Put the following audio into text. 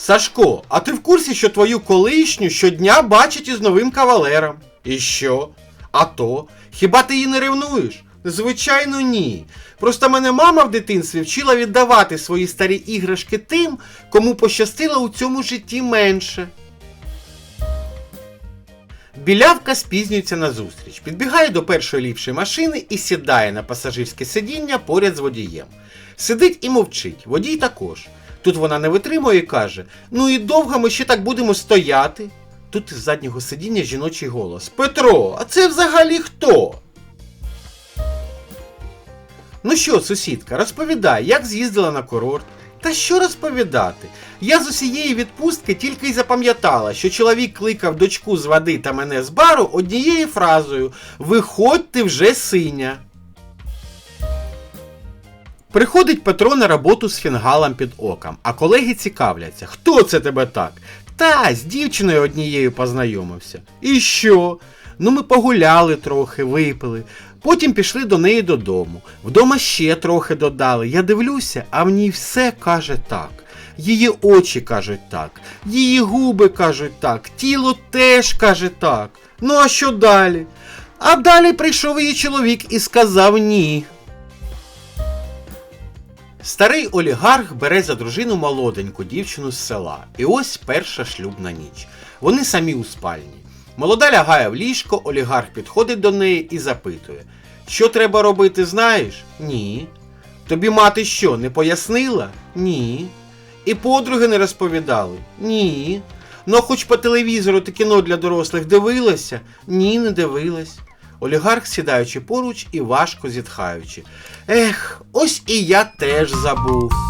Сашко, а ти в курсі, що твою колишню щодня бачать із новим кавалером? І що? А то? Хіба ти її не ревнуєш? Звичайно, ні. Просто мене мама в дитинстві вчила віддавати свої старі іграшки тим, кому пощастило у цьому житті менше. Білявка спізнюється на зустріч, підбігає до першої ліпшої машини і сідає на пасажирське сидіння поряд з водієм. Сидить і мовчить, водій також. Тут вона не витримує і каже: Ну і довго ми ще так будемо стояти. Тут із заднього сидіння жіночий голос: Петро, а це взагалі хто? Ну що, сусідка, розповідай, як з'їздила на курорт? Та що розповідати? Я з усієї відпустки тільки й запам'ятала, що чоловік кликав дочку з води та мене з бару однією фразою Виходь ти вже синя. Приходить Петро на роботу з фінгалом під оком, а колеги цікавляться, хто це тебе так? Та, з дівчиною однією познайомився. І що? Ну, ми погуляли трохи, випили. Потім пішли до неї додому. Вдома ще трохи додали. Я дивлюся, а в ній все каже так. Її очі кажуть так, її губи кажуть так, тіло теж каже так. Ну а що далі? А далі прийшов її чоловік і сказав ні. Старий олігарх бере за дружину молоденьку дівчину з села. І ось перша шлюбна ніч. Вони самі у спальні. Молода лягає в ліжко, олігарх підходить до неї і запитує: Що треба робити, знаєш? Ні. Тобі мати що, не пояснила? Ні. І подруги не розповідали? Ні. Ну, хоч по телевізору ти кіно для дорослих дивилася? Ні, не дивилась. Олігарх сідаючи поруч і важко зітхаючи. Ех, ось і я теж забув.